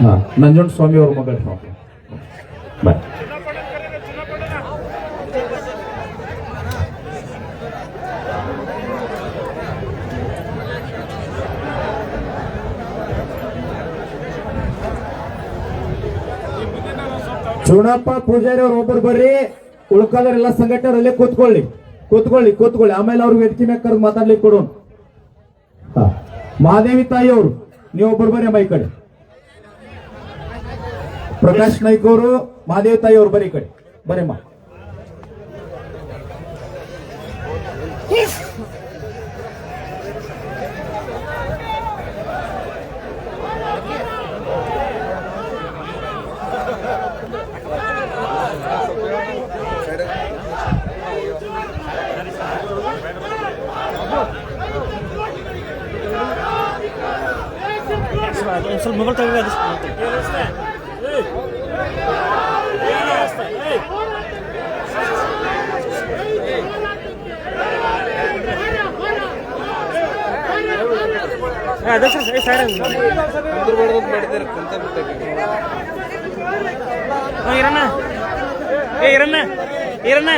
ಹಾ. ನಂಜುಂಡ ಸ್ವಾಮಿ ಅವ್ರ ಮಗಳು ಬಾಯ್ ಚೂಣಪ್ಪ ಪೂಜಾರಿ ಅವ್ರು ಒಬ್ಬರು ಬರ್ರಿ ಉಳ್ಕದರೆಲ್ಲ ಸಂಘಟನೆ ಅಲ್ಲೇ ಕೂತ್ಕೊಳ್ಳಿ. ಕೂತ್ಕೊಳ್ಳಿ ಕೂತ್ಕೊಳ್ಳಿ. ಆಮೇಲೆ ಅವ್ರು ವೇದಿಕೆ ಮ್ಯಾಗ ಕರೆದು ಮಾತಾಡ್ಲಿಕ್ಕೆ ಕೊಡೋಣ ಹಾ. ಮಹಾದೇವಿ ತಾಯಿ ಅವರು ನೀವೊಬ್ಬರು ಬರ್ರಿ ಅಮ್ಮ ಈ ಕಡೆ. ಪ್ರಕಾಶ್ ನಾಯ್ಕ ಅವರು ಮಹಾದೇವಿ ತಾಯಿ ಅವರು ಬರೀ ಕಡೆ. ಬರೀಮ್ಮ ಸ್ವಲ್ಪ ಮೊಬೈಲ್ ಇರಣ್ಣ. ಏ ಇರಣ್ಣ. ಇರಣ್ಣ.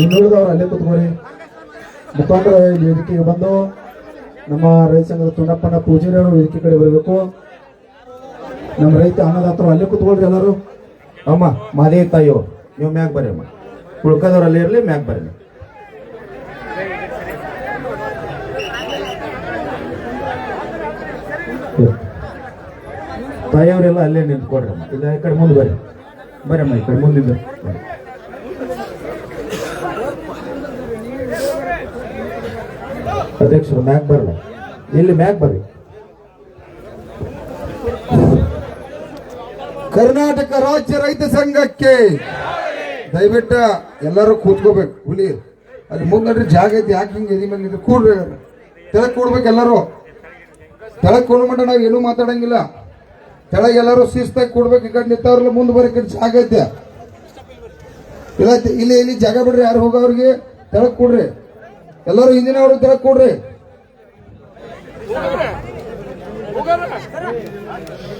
ಇನ್ನುಳಿದವರು ಅಲ್ಲೇ ಕುತ್ಕೊಳ್ಳಿ ಮುಖಾಂತರ ಇಲ್ಲಿ ವೇದಿಕೆಗೆ ಬಂದು ನಮ್ಮ ರೈತ ಸಂಘದ ತುಂಡಪ್ಪನ ಪೂಜಾರಿಯವರು ವೇದಿಕೆ ಕಡೆ ಬರಬೇಕು. ನಮ್ಮ ರೈತ ಅನ್ನದಾತರು ಅಲ್ಲೇ ಕುತ್ಕೊಳ್ರಿ ಎಲ್ಲರೂ. ಅಮ್ಮ ಮಾಲಿ ತಾಯಿಯೋ ನೀವು ಮ್ಯಾಗ ಬರ್ರಿ ಅಮ್ಮ. ಉಳ್ಕದವ್ರು ಅಲ್ಲೇ ಇರಲಿ ಮ್ಯಾಗ ಬರ್ರಿ. ತಾಯಿಯವರೆಲ್ಲ ಅಲ್ಲೇ ನಿಂತ್ಕೊಡ್ರಿ ಅಮ್ಮ. ಇಲ್ಲ, ಈ ಕಡೆ ಮುಂದೆ ಬರ್ರಿ ಬರ್ರಿ ಅಮ್ಮ, ಈ ಕಡೆ ಮುಂದಿಂದ ಬರ್ರಿ ಅಧ್ಯಕ್ಷರು, ಮ್ಯಾಕ್ ಬರಲ್ಲ ಇಲ್ಲಿ ಮ್ಯಾಕ್ ಬರ್ರಿ. ಕರ್ನಾಟಕ ರಾಜ್ಯ ರೈತ ಸಂಘಕ್ಕೆ ದಯವಿಟ್ಟು ಎಲ್ಲರೂ ಕೂತ್ಕೋಬೇಕು. ಹುಲಿ, ಅಲ್ಲಿ ಮುಂದೆ ಜಾಗ ಐತಿ, ಯಾಕೆ ಹಿಂಗೆ ಎದಿ ಮೇಲೆ ಕೂಡ್ರಿ. ತೆಳಗ್ ಕೂಡ್ಬೇಕು ಎಲ್ಲರೂ. ತೆಳಗ್ ಕೂಡ್ ಮಟ್ಟ ನಾವು ಏನೂ ಮಾತಾಡಂಗಿಲ್ಲ. ತೆಳಗ್ ಎಲ್ಲರೂ ಶಿಸ್ತಾಗಿ ಕೊಡ್ಬೇಕು, ಈ ಕಡೆ ನಿಂತವ್ರಲ್ಲ ಮುಂದೆ ಬರೀ ಕಡೆ ಸಾಗೈತೆ ಇಲ್ಲ ಇಲ್ಲಿ ಇಲ್ಲಿ ಜಾಗ ಬಿಡ್ರಿ, ಯಾರು ಹೋಗೋವ್ರಿಗೆ ತೆಳಗ್ ಕೊಡ್ರಿ. ಎಲ್ಲರೂ ಹಿಂದಿನವರು ತೆಳಗ್ ಕೊಡ್ರಿ.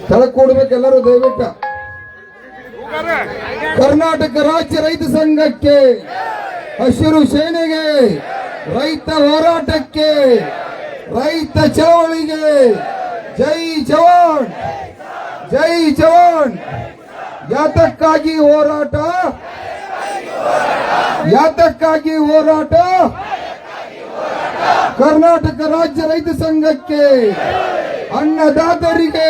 ತೆಳಗ್ ಕೊಡ್ಬೇಕು ಎಲ್ಲರೂ, ದಯವಿಟ್ಟು. ಕರ್ನಾಟಕ ರಾಜ್ಯ ರೈತ ಸಂಘಕ್ಕೆ, ಹಸಿರು ಸೇನೆಗೆ, ರೈತ ಹೋರಾಟಕ್ಕೆ, ರೈತ ಚಳವಳಿಗೆ, ಜೈ ಜವಾನ್. ಜೈ ಜವಾನ್. ಯಾತಕ್ಕಾಗಿ ಹೋರಾಟ? ಯಾತಕ್ಕಾಗಿ ಹೋರಾಟ? ಕರ್ನಾಟಕ ರಾಜ್ಯ ರೈತ ಸಂಘಕ್ಕೆ, ಅನ್ನದಾತರಿಗೆ,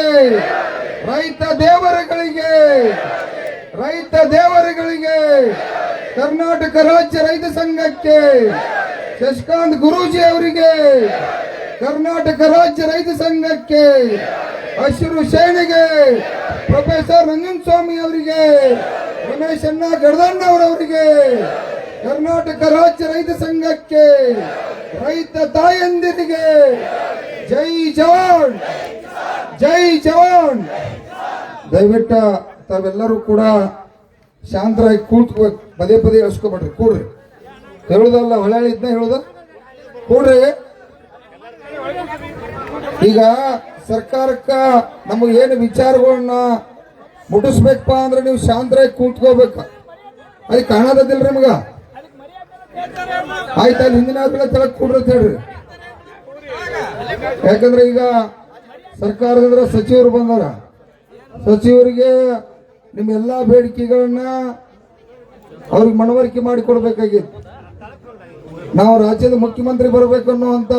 ರೈತ ದೇವರುಗಳಿಗೆ ರೈತ ದೇವರುಗಳಿಗೆ, ಕರ್ನಾಟಕ ರಾಜ್ಯ ರೈತ ಸಂಘಕ್ಕೆ, ಶಶಿಕಾಂತ್ ಗುರೂಜಿ ಅವರಿಗೆ, ಕರ್ನಾಟಕ ರಾಜ್ಯ ರೈತ ಸಂಘಕ್ಕೆ ಹಸಿರು ಸೇನೆಗೆ ಪ್ರೊಫೆಸರ್ ರಂಜನ್ ಸ್ವಾಮಿ ಅವರಿಗೆ, ರಮೇಶ್ ಅಣ್ಣ ಗಡದಣ್ಣವರವರಿಗೆ ಕರ್ನಾಟಕ ರಾಜ್ಯ ರೈತ ಸಂಘಕ್ಕೆ, ರೈತ ತಾಯಂದಿರಿಗೆ ಜೈ ಜವಾನ್ ಜೈ ಜವಾನ್. ದಯವಿಟ್ಟ ತಾವೆಲ್ಲರೂ ಕೂಡ ಶಾಂತರಾಗಿ ಕೂತ್ಕೋಬೇಕು ಪದೇ ಪದೇ ಹೇಳ್ಸ್ಕೊಬೇಡ್ರಿ ಕೂಡ್ರಿ. ಹೇಳುದಲ್ಲ ಹೊಳೆ ಇದ್ನ ಹೇಳುದ? ಕೂಡ್ರಿ. ಈಗ ಸರ್ಕಾರಕ್ಕ ನಮಗೆ ಏನು ವಿಚಾರಗಳನ್ನ ಮುಟ್ಟಿಸ್ಬೇಕಪ್ಪ ಅಂದ್ರೆ ನೀವು ಶಾಂತರಾಗಿ ಕೂತ್ಕೋಬೇಕು. ಅದು ಕಾಣದಿಲ್ಲ ನಿಮ್ಗ? ಆಯ್ತು, ಅಲ್ಲಿ ಹಿಂದಿನ ತೆಳಗ್ ಕೂಡ್ರಿ ಹೇಳ್ರಿ. ಯಾಕಂದ್ರೆ ಈಗ ಸರ್ಕಾರದಿಂದ ಸಚಿವರು ಬಂದಾರ. ಸಚಿವರಿಗೆ ನಿಮ್ಮ ಎಲ್ಲಾ ಬೇಡಿಕೆಗಳನ್ನ ಅವ್ರಿಗೆ ಮನವರಿಕೆ ಮಾಡಿಕೊಡ್ಬೇಕಾಗಿತ್ತು ನಾವು ರಾಜ್ಯದ ಮುಖ್ಯಮಂತ್ರಿ ಬರಬೇಕು ಅನ್ನುವಂತ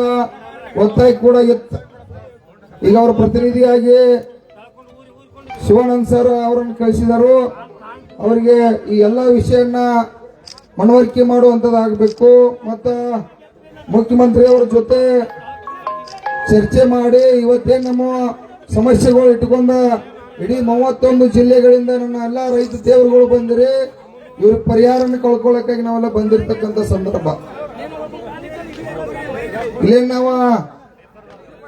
ಒತ್ತಾಯ ಕೂಡ ಇತ್ತು. ಈಗ ಅವರ ಪ್ರತಿನಿಧಿಯಾಗಿ ಶಿವಾನಂದ್ ಸರ್ ಅವರನ್ನು ಕಳಿಸಿದರು. ಅವರಿಗೆ ಈ ಎಲ್ಲ ವಿಷಯನ್ನ ಮನವರಿಕೆ ಮಾಡುವಂಥದ್ದಾಗಬೇಕು ಮತ್ತ ಮುಖ್ಯಮಂತ್ರಿ ಅವರ ಜೊತೆ ಚರ್ಚೆ ಮಾಡಿ ಇವತ್ತೇ ನಮ್ಮ ಸಮಸ್ಯೆಗಳು ಇಟ್ಕೊಂಡ ಇಡೀ ಮೂವತ್ತೊಂದು ಜಿಲ್ಲೆಗಳಿಂದ ನನ್ನ ಎಲ್ಲ ರೈತ ದೇವರುಗಳು ಬಂದಿರಿ. ಇವ್ರ ಪರಿಹಾರನ ಕಳ್ಕೊಳ್ಳೋಕ್ಕಾಗಿ ನಾವೆಲ್ಲ ಬಂದಿರ್ತಕ್ಕಂಥ ಸಂದರ್ಭ. ಇಲ್ಲೇನು ನಾವ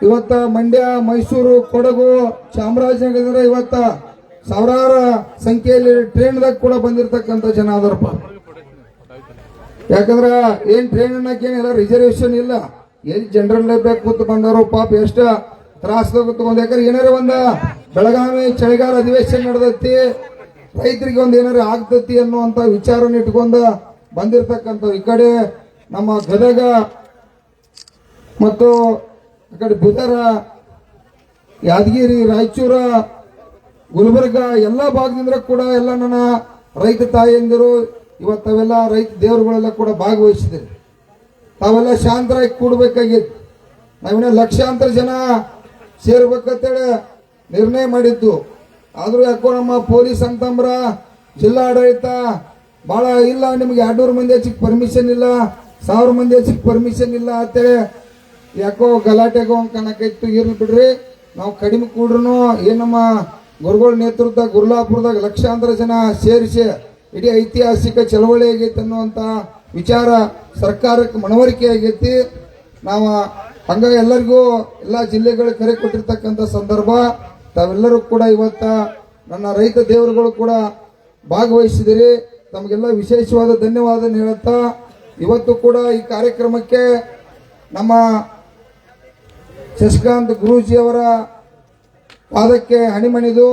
ಇವತ್ತ ಮಂಡ್ಯ, ಮೈಸೂರು, ಕೊಡಗು, ಚಾಮರಾಜನಗರ ಇವತ್ತ ಸಾವಿರಾರು ಸಂಖ್ಯೆಯಲ್ಲಿ ಟ್ರೈನ್ದಾಗ ಕೂಡ ಬಂದಿರತಕ್ಕಂಥ ಜನ ಅದರಪ್ಪ ಯಾಕಂದ್ರ ಏನ್ ಟ್ರೈನ್ ಅನ್ನಕ್ಕೆ ಏನಿಲ್ಲ ರಿಸರ್ವೇಶನ್ ಇಲ್ಲ. ಎಲ್ಲಿ ಜನರಲ್ ಬೇಕು ಕೂತ್ ಬಂದವರು ಪಾಪ, ಎಷ್ಟ ತ್ರಾಸ ಒಂದ್ ಯಾಕಂದ್ರೆ ಏನಾರ ಒಂದ ಬೆಳಗಾವಿ ಚಳಿಗಾಲ ಅಧಿವೇಶನ ನಡೆದೈತಿ, ರೈತರಿಗೆ ಒಂದು ಏನಾರ ಆಗ್ತತಿ ಅನ್ನುವಂತ ವಿಚಾರನ ಇಟ್ಕೊಂಡ ಬಂದಿರ್ತಕ್ಕಂಥ ಈ ಕಡೆ ನಮ್ಮ ಗದಗ ಮತ್ತು ಈ ಕಡೆ ಬೀದರ ಯಾದಗಿರಿ, ರಾಯಚೂರ, ಗುಲ್ಬರ್ಗ ಎಲ್ಲ ಭಾಗದಿಂದ ಕೂಡ ಎಲ್ಲ ನನ್ನ ರೈತ ತಾಯಿಯಂದಿರು ಇವತ್ತವೆಲ್ಲ ರೈತ ದೇವರುಗಳೆಲ್ಲ ಕೂಡ ಭಾಗವಹಿಸಿದ್ರು ತಾವೆಲ್ಲ ಶಾಂತರಾಗಿ ಕೂಡಬೇಕಾಗಿತ್ತು. ನಾವಿನ್ನ ಲಕ್ಷಾಂತರ ಜನ ಸೇರ್ಬೇಕಂತೇಳಿ ನಿರ್ಣಯ ಮಾಡಿದ್ದು. ಆದರೂ ಯಾಕೋ ನಮ್ಮ ಪೊಲೀಸ್ ಅಂತಂಬ್ರ ಜಿಲ್ಲಾಡಳಿತ ಭಾಳ ಇಲ್ಲ, ನಿಮ್ಗೆ ಎರಡ್ನೂರು ಮಂದಿ ಹೆಚ್ಚಿಗೆ ಪರ್ಮಿಷನ್ ಇಲ್ಲ, ಸಾವಿರ ಮಂದಿ ಹೆಚ್ಚಿಗೆ ಪರ್ಮಿಷನ್ ಇಲ್ಲ ಅಂತೇಳಿ ಯಾಕೋ ಗಲಾಟೆಗೋ ಕಣಕ್ಕಿತ್ತು ಇರ್ಲಿ ಬಿಡ್ರಿ. ನಾವು ಕಡಿಮೆ ಕೂಡ್ರು ಏನಮ್ಮ ನಮ್ಮ ಗುರುಗಳ ನೇತೃತ್ವ ಗುರ್ಲಾಪುರದಾಗ ಲಕ್ಷಾಂತರ ಜನ ಸೇರಿಸಿ ಇಡೀ ಐತಿಹಾಸಿಕ ಚಳವಳಿ ಆಗೈತೆ ಅನ್ನುವಂಥ ವಿಚಾರ ಸರ್ಕಾರಕ್ಕೆ ಮನವರಿಕೆ ಆಗೈತಿ. ನಾವು ಹಂಗ ಎಲ್ಲರಿಗೂ ಎಲ್ಲ ಜಿಲ್ಲೆಗಳು ಕರೆ ಕೊಟ್ಟಿರ್ತಕ್ಕಂಥ ಸಂದರ್ಭ, ತಾವೆಲ್ಲರೂ ಕೂಡ ಇವತ್ತ ನನ್ನ ರೈತ ದೇವರುಗಳು ಕೂಡ ಭಾಗವಹಿಸಿದಿರಿ. ತಮಗೆಲ್ಲ ವಿಶೇಷವಾದ ಧನ್ಯವಾದ ಹೇಳುತ್ತಾ, ಇವತ್ತು ಕೂಡ ಈ ಕಾರ್ಯಕ್ರಮಕ್ಕೆ ನಮ್ಮ ಶಶಿಕಾಂತ್ ಗುರೂಜಿಯವರ ಪಾದಕ್ಕೆ ಹಣಿಮಣಿದು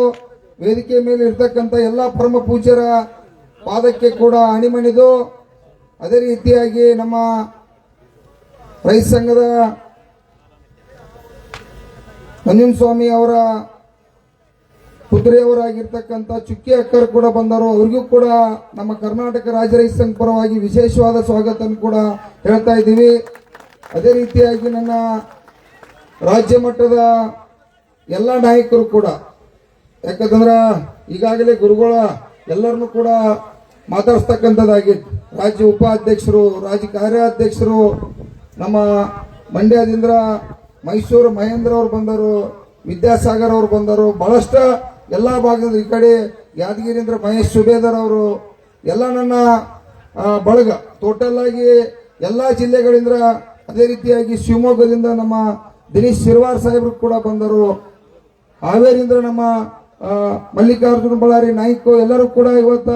ವೇದಿಕೆ ಮೇಲೆ ಇರ್ತಕ್ಕಂಥ ಎಲ್ಲ ಪರಮ ಪೂಜ್ಯರ ಪಾದಕ್ಕೆ ಕೂಡ ಹಣಿಮಣಿದು, ಅದೇ ರೀತಿಯಾಗಿ ನಮ್ಮ ರೈತ ಸಂಘದ ಸ್ವಾಮಿ ಅವರ ಪುತ್ರಿಯವರಾಗಿರ್ತಕ್ಕಂಥ ಚುಕ್ಕಿ ಅಕ್ಕರು ಕೂಡ ಬಂದರು. ಅವ್ರಿಗೂ ಕೂಡ ನಮ್ಮ ಕರ್ನಾಟಕ ರಾಜ್ಯ ರೈತ ಸಂಘ ಪರವಾಗಿ ವಿಶೇಷವಾದ ಸ್ವಾಗತವನ್ನು ಕೂಡ ಹೇಳ್ತಾ ಇದ್ದೀವಿ. ಅದೇ ರೀತಿಯಾಗಿ ನನ್ನ ರಾಜ್ಯ ಮಟ್ಟದ ಎಲ್ಲ ನಾಯಕರು ಕೂಡ, ಯಾಕಂತಂದ್ರೆ ಈಗಾಗಲೇ ಗುರುಗಳ ಎಲ್ಲರನ್ನು ಕೂಡ ಮಾತಾಡಿಸ್ತಕ್ಕಂಥದ್ದಾಗಿತ್ತು ರಾಜ್ಯ ಉಪಾಧ್ಯಕ್ಷರು ರಾಜ್ಯ ಕಾರ್ಯಾಧ್ಯಕ್ಷರು, ನಮ್ಮ ಮಂಡ್ಯದಿಂದ ಮೈಸೂರು ಮಹೇಂದ್ರ ಅವರು ಬಂದರು, ವಿದ್ಯಾಸಾಗರ್ ಅವರು ಬಂದರು, ಬಹಳಷ್ಟು ಎಲ್ಲ ಭಾಗದ ಈ ಕಡೆ ಯಾದಗಿರಿಯಿಂದ ಮಹೇಶ್ ಸುಬೇದರ್ ಅವರು, ಎಲ್ಲ ನನ್ನ ಬಳಗ ಟೋಟಲ್ ಆಗಿ ಎಲ್ಲ ಜಿಲ್ಲೆಗಳಿಂದ ಅದೇ ರೀತಿಯಾಗಿ ಶಿವಮೊಗ್ಗದಿಂದ ನಮ್ಮ ದಿನೇಶ್ ಶಿರ್ವಾರ್ ಸಾಹೇಬರು ಕೂಡ ಬಂದರು. ಹಾವೇರಿಂದ್ರ ನಮ್ಮ ಮಲ್ಲಿಕಾರ್ಜುನ ಬಳ್ಳಾರಿ ನಾಯ್ಕ ಎಲ್ಲರೂ ಕೂಡ ಇವತ್ತ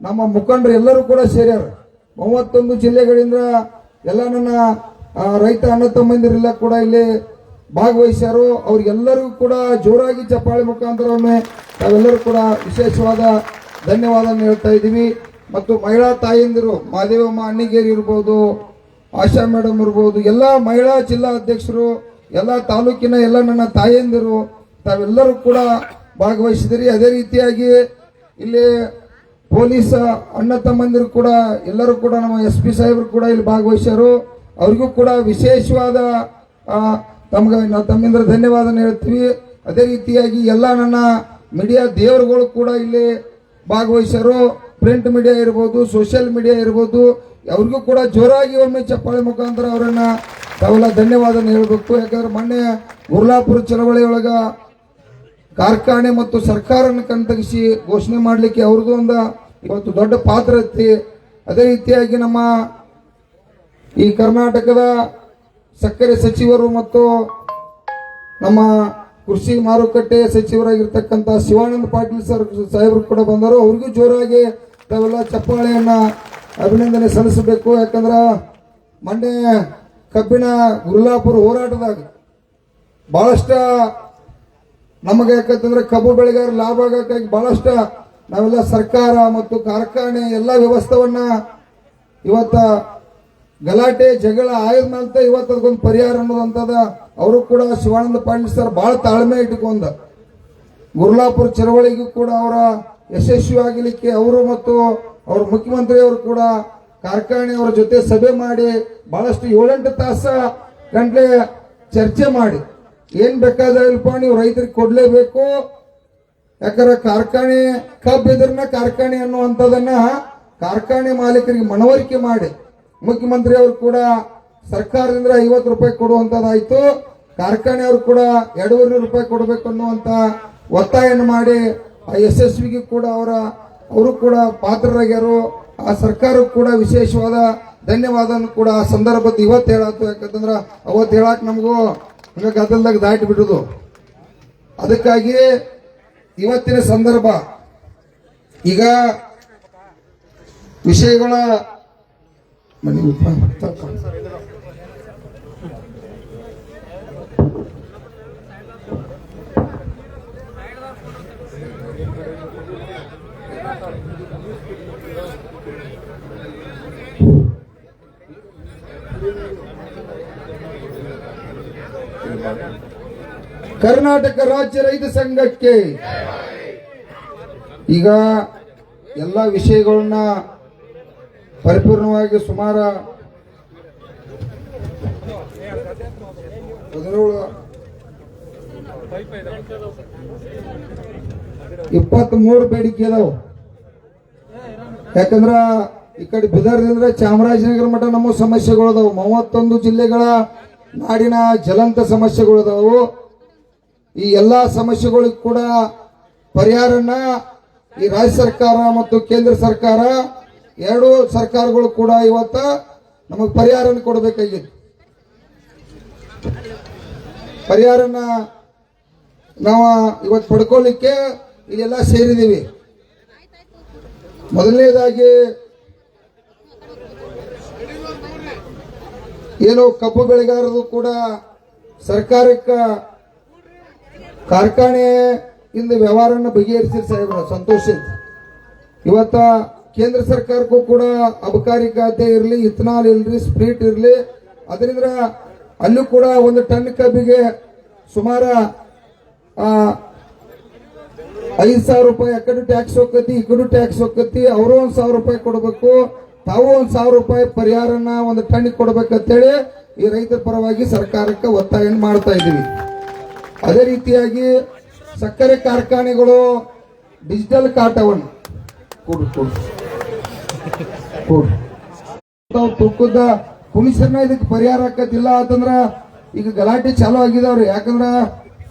ನಮ್ಮ ಮುಖಂಡರು ಎಲ್ಲರೂ ಕೂಡ ಸೇರ್ಯಾರ. ಮೂವತ್ತೊಂದು ಜಿಲ್ಲೆಗಳಿಂದ ಎಲ್ಲ ನನ್ನ ರೈತ ಅಣ್ಣ ತಮ್ಮಂದಿರೆಲ್ಲ ಕೂಡ ಇಲ್ಲಿ ಭಾಗವಹಿಸ್ಯಾರು. ಅವ್ರಿಗೆಲ್ಲರಿಗೂ ಕೂಡ ಜೋರಾಗಿ ಚಪ್ಪಾಳೆ ಮುಖಾಂತರ ಒಮ್ಮೆ ತಾವೆಲ್ಲರೂ ಕೂಡ ವಿಶೇಷವಾದ ಧನ್ಯವಾದ ಹೇಳ್ತಾ ಇದ್ದೀವಿ. ಮತ್ತು ಮಹಿಳಾ ತಾಯಂದಿರು, ಮಾದೇವಮ್ಮ ಅಣ್ಣಿಗೇರಿ ಇರ್ಬೋದು, ಆಶಾ ಮೇಡಮ್ ಇರ್ಬೋದು, ಎಲ್ಲ ಮಹಿಳಾ ಜಿಲ್ಲಾ ಅಧ್ಯಕ್ಷರು ಎಲ್ಲ ತಾಲೂಕಿನ ಎಲ್ಲ ನನ್ನ ತಾಯಂದಿರು, ತಾವೆಲ್ಲರೂ ಕೂಡ ಭಾಗವಹಿಸಿದಿರಿ. ಅದೇ ರೀತಿಯಾಗಿ ಇಲ್ಲಿ ಪೊಲೀಸ್ ಅಣ್ಣ ತಮ್ಮಂದಿರು ಕೂಡ, ಎಲ್ಲರೂ ಕೂಡ ನಮ್ಮ ಎಸ್ ಪಿ ಸಾಹೇಬರು ಕೂಡ ಇಲ್ಲಿ ಭಾಗವಹಿಸ್ಯಾರು. ಅವ್ರಿಗೂ ಕೂಡ ವಿಶೇಷವಾದ ತಮ್ಗ ನಾವು ತಮ್ಮಿಂದ ಧನ್ಯವಾದ ಹೇಳ್ತೀವಿ. ಅದೇ ರೀತಿಯಾಗಿ ಎಲ್ಲ ನನ್ನ ಮೀಡಿಯಾ ದೇವರುಗಳು ಕೂಡ ಇಲ್ಲಿ ಭಾಗವಹಿಸ್ಯಾರು. ಪ್ರಿಂಟ್ ಮೀಡಿಯಾ ಇರ್ಬೋದು, ಸೋಷಿಯಲ್ ಮೀಡಿಯಾ ಇರ್ಬೋದು, ಅವ್ರಿಗೂ ಕೂಡ ಜೋರಾಗಿ ಒಮ್ಮೆ ಚಪ್ಪಾಳೆ ಮುಖಾಂತರ ಅವರನ್ನ ತಾವೆಲ್ಲ ಧನ್ಯವಾದ ಹೇಳಬೇಕು ಯಾಕಂದ್ರೆ ಮೊನ್ನೆ ಗುರ್ಲಾಪುರ ಚಳವಳಿಯೊಳಗ ಕಾರ್ಖಾನೆ ಮತ್ತು ಸರ್ಕಾರನ ಕಣ್ತಗಿಸಿ ಘೋಷಣೆ ಮಾಡಲಿಕ್ಕೆ ಅವ್ರದ್ದು ಒಂದು ಇವತ್ತು ದೊಡ್ಡ ಪಾತ್ರ ಐತಿ. ಅದೇ ರೀತಿಯಾಗಿ ನಮ್ಮ ಈ ಕರ್ನಾಟಕದ ಸಕ್ಕರೆ ಸಚಿವರು ಮತ್ತು ನಮ್ಮ ಕೃಷಿ ಮಾರುಕಟ್ಟೆ ಸಚಿವರಾಗಿರ್ತಕ್ಕಂಥ ಶಿವಾನಂದ ಪಾಟೀಲ್ ಸರ್ ಸಾಹೇಬರು ಕೂಡ ಬಂದರು. ಅವ್ರಿಗೂ ಜೋರಾಗಿ ತಾವೆಲ್ಲ ಚಪ್ಪಾಳೆಯನ್ನ ಅಭಿನಂದನೆ ಸಲ್ಲಿಸಬೇಕು. ಯಾಕಂದ್ರೆ ಮೊನ್ನೆ ಕಬ್ಬಿಣ ಗುರುಲಾಪುರ ಹೋರಾಟದಾಗ ಬಹಳಷ್ಟ ನಮಗೆ ಯಾಕಂತಂದ್ರೆ ಕಬ್ಬು ಬೆಳೆಗಾರ ಲಾಭ ಆಗಕ್ಕಾಗಿ ಬಹಳಷ್ಟ ನಾವೆಲ್ಲ ಸರ್ಕಾರ ಮತ್ತು ಕಾರ್ಖಾನೆ ಎಲ್ಲ ವ್ಯವಸ್ಥೆವನ್ನ ಇವತ್ತ ಗಲಾಟೆ, ಜಗಳ ಆಯ್ದ ಇವತ್ತು ಅದಕ್ಕೊಂದು ಪರಿಹಾರ ಅನ್ನೋದಂತದ ಅವರು ಕೂಡ ಶಿವಾನಂದ ಪಾಟೀಲ್ ಸರ್ ಬಹಳ ತಾಳ್ಮೆ ಇಟ್ಕೊಂಡ ಗುರ್ಲಾಪುರ ಚಳವಳಿಗೂ ಕೂಡ ಅವರ ಯಶಸ್ವಿ ಆಗಲಿಕ್ಕೆ ಅವರು ಮತ್ತು ಅವ್ರ ಮುಖ್ಯಮಂತ್ರಿಯವರು ಕೂಡ ಕಾರ್ಖಾನೆಯವರ ಜೊತೆ ಸಭೆ ಮಾಡಿ ಬಹಳಷ್ಟು ಏಳೆಂಟು ತಾಸ ಗಂಟೆ ಚರ್ಚೆ ಮಾಡಿ. ಏನ್ ಬೇಕಾದಲ್ಪ ನೀವು ರೈತರಿಗೆ ಕೊಡ್ಲೇಬೇಕು? ಯಾಕಂದ್ರೆ ಕಾರ್ಖಾನೆ ಕಬ್ಬು ಇದ್ರನ್ನ ಕಾರ್ಖಾನೆ ಅನ್ನುವಂಥದ್ದನ್ನ ಕಾರ್ಖಾನೆ ಮಾಲೀಕರಿಗೆ ಮನವರಿಕೆ ಮಾಡಿ. ಮುಖ್ಯಮಂತ್ರಿ ಅವರು ಕೂಡ ಸರ್ಕಾರದಿಂದ ಐವತ್ತು ರೂಪಾಯಿ ಕೊಡುವಂತದ್ದಾಯ್ತು ಕಾರ್ಖಾನೆಯವರು ಕೂಡ ಎರಡೂವರೆ ರೂಪಾಯಿ ಕೊಡಬೇಕು ಅನ್ನುವಂತ ಒತ್ತಾಯನ ಮಾಡಿ ಆ ಯಶಸ್ವಿಗೆ ಕೂಡ ಅವರ ಅವರು ಕೂಡ ಪಾತ್ರರಾಗ್ಯಾರು. ಆ ಸರ್ಕಾರಕ್ಕೂ ಕೂಡ ವಿಶೇಷವಾದ ಧನ್ಯವಾದ ಕೂಡ ಆ ಸಂದರ್ಭದ ಇವತ್ತು ಹೇಳತ್ತು ಯಾಕಂತಂದ್ರ ಅವತ್ತು ಹೇಳಕ್ ನಮಗೂ ಹಂಗ ಗದ್ದಲ್ದಾಗ ದಾಟಿ ಬಿಡುದು. ಅದಕ್ಕಾಗಿ ಇವತ್ತಿನ ಸಂದರ್ಭ ಈಗ ವಿಷಯಗಳ ಕರ್ನಾಟಕ ರಾಜ್ಯ ರೈತ ಸಂಘಕ್ಕೆ ಈಗ ಎಲ್ಲ ವಿಷಯಗಳನ್ನ ಪರಿಪೂರ್ಣವಾಗಿ ಸುಮಾರು ಹದಿನೇಳು ಮೂರು ಬೇಡಿಕೆ ಅದಾವ ಯಾಕಂದ್ರ ಈ ಕಡೆ ಬಿದರ್ದಿಂದ ಚಾಮರಾಜನಗರ ಮಠ ನಮ್ಮ ಸಮಸ್ಯೆಗಳು ಅದಾವು ಮೂವತ್ತೊಂದು ಜಿಲ್ಲೆಗಳ ನಾಡಿನ ಜ್ವಲಂತ ಸಮಸ್ಯೆಗಳು ಅದಾವು ಈ ಎಲ್ಲ ಸಮಸ್ಯೆಗಳಿಗೂ ಕೂಡ ಪರಿಹಾರನ ಈ ರಾಜ್ಯ ಸರ್ಕಾರ ಮತ್ತು ಕೇಂದ್ರ ಸರ್ಕಾರ, ಎರಡು ಸರ್ಕಾರಗಳು ಕೂಡ ಇವತ್ತ ನಮಗೆ ಪರಿಹಾರನ ಕೊಡಬೇಕಾಗಿದೆ. ಪರಿಹಾರನ ನಾವು ಇವತ್ತು ಪಡ್ಕೊಳ್ಳಿಕ್ಕೆ ಇಲ್ಲೆಲ್ಲ ಸೇರಿದ್ದೀವಿ ಮೊದಲನೇದಾಗಿ ಏನು ಕಬ್ಬು ಬೆಳೆಗಾರರು ಕೂಡ ಸರ್ಕಾರಕ್ಕೆ ಕಾರ್ಖಾನೆ ಇಂದ ವ್ಯವಹಾರನ ಬಗೆಹರಿಸಿ ಸಾಹೇಬ್ರ, ಸಂತೋಷ. ಇವತ್ತ ಕೇಂದ್ರ ಸರ್ಕಾರಕ್ಕೂ ಕೂಡ ಅಬಕಾರಿ ಖಾತೆ ಇರಲಿ, ಇಥನಾಲ್ ಇರಲಿ, ಸ್ಪ್ರೀಟ್ ಇರಲಿ. ಅದರಿಂದ ಅಲ್ಲೂ ಕೂಡ ಒಂದು ಟನ್ ಕಬ್ಬಿಗೆ ಸುಮಾರ ಐದು ಸಾವಿರ ರೂಪಾಯಿ ಆ ಕಡೆ ಟ್ಯಾಕ್ಸ್ ಹೋಗ್ತೈತಿ ಈ ಕಡೆ ಟ್ಯಾಕ್ಸ್ ಹೋಗ್ತೈತಿ. ಅವರು ಒಂದು ಸಾವಿರ ರೂಪಾಯಿ ಕೊಡಬೇಕು. ತಾವು ಒಂದು ಸಾವಿರ ರೂಪಾಯಿ ಪರಿಹಾರನ ಒಂದು ಟನ್ ಕೊಡ್ಬೇಕಂತೇಳಿ ಈ ರೈತರ ಪರವಾಗಿ ಸರ್ಕಾರಕ್ಕೆ ಒತ್ತಾಯ ಮಾಡ್ತಾ ಇದ್ದೀವಿ ಅದೇ ರೀತಿಯಾಗಿ ಸಕ್ಕರೆ ಕಾರ್ಖಾನೆಗಳು ಡಿಜಿಟಲ್ ಕಾಟವನ್ನು ಕೊಡು ಕೊಡು. ತುಕ್ಕದ ಪೊಲೀಸರನ್ನ ಇದಕ್ಕೆ ಪರಿಹಾರ ಆಕತಿಲ್ಲ ಅಂತಂದ್ರ ಈಗ ಗಲಾಟೆ ಚಾಲು ಆಗಿದಾವ್ರಿ. ಯಾಕಂದ್ರ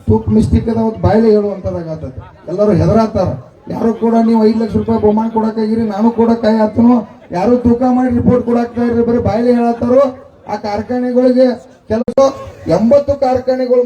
ತೂಕ ಮಿಸ್ಟೇಕ್ ಅದಾವ ಬಾಯಿಲೆ ಹೇಳುವಂತದಾಗತ್ತದ ಎಲ್ಲರೂ ಹೆದರಾತಾರ. ಯಾರು ಕೂಡ ನೀವು ಐದು ಲಕ್ಷ ರೂಪಾಯಿ ಬಹುಮಾನ ಕೊಡಕ್ಕಾಗಿರಿ ನಾನು ಕೂಡ ಆತನು. ಯಾರು ತೂಕ ಮಾಡಿ ರಿಪೋರ್ಟ್ ಕೊಡಾಕ್ತಾ ಬರೀ ಬಾಯಿಲೆ ಹೇಳತ್ತಾರೋ, ಆ ಕಾರ್ಖಾನೆಗಳಿಗೆ ಕೆಲಸ ಎಂಬತ್ತು ಕಾರ್ಖಾನೆಗಳು